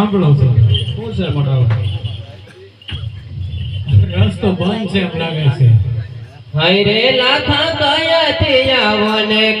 સાંભળો છો. શું છે મોટા રસ્તો બંધ છે એમ લાગે છે. હાય રે, લાખા કયા તે આવો ને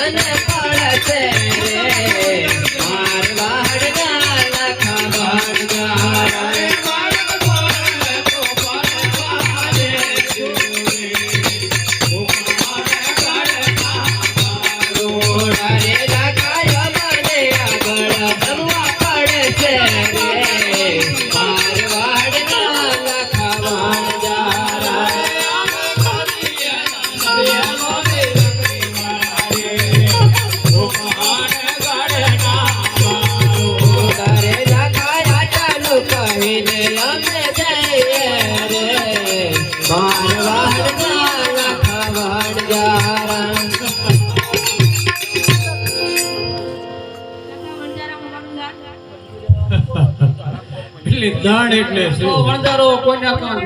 તને પડશે એટલે દાણ એટલે શું વણજારો કાન?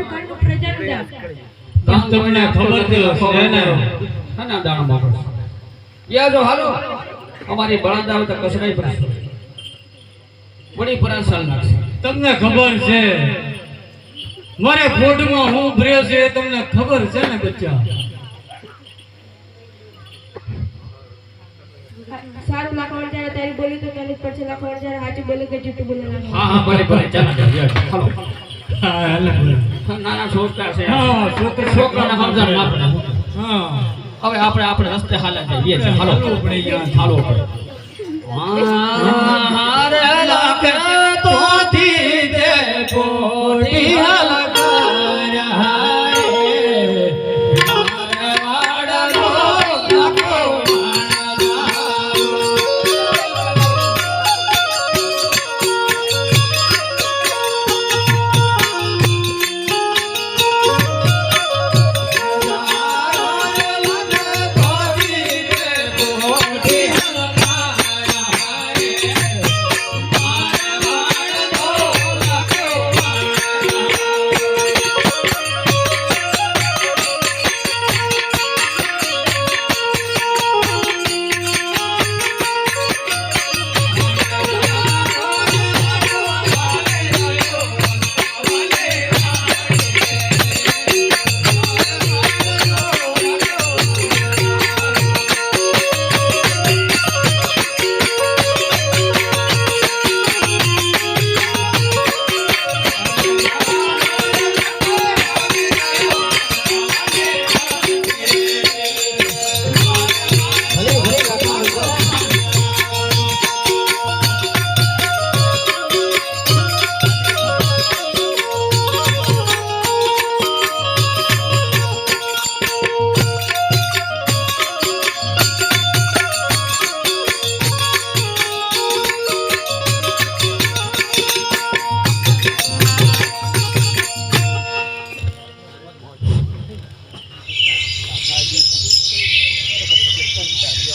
તમને ખબર છે ને ના દાણા મારો યા જો હાલો. અમારી બળાદા આવે તો કસરાઈ પર બડી પરાસાલ નાખશે. તમને ખબર છે. મારે ફોટમાં હું ભર્યો છે એ તમને ખબર છે ને બચ્ચા? સારું જ્યારે તારી બોલી તો મેલી પડશે જ્યારે સાચું બોલે કે જૂઠું બોલે હા હા ભલે ભલે ચાલો ચાલો યા, હાલો હા હાલે ભલે. નાના છોકરા છે હા છોકરા છોકરાને સમજણ ના હા હવે આપણે આપણે રસ્તે હાલે જઈએ છીએ હાલો. હાલો લાખે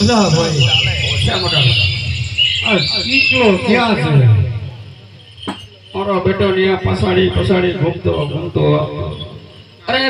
અલા ભાઈ. શા મોટા આ ચીકલો ક્યાં છે? મારો બેટો ને પસાડી પસાડી ઘૂમતો ઘૂમતો. અરે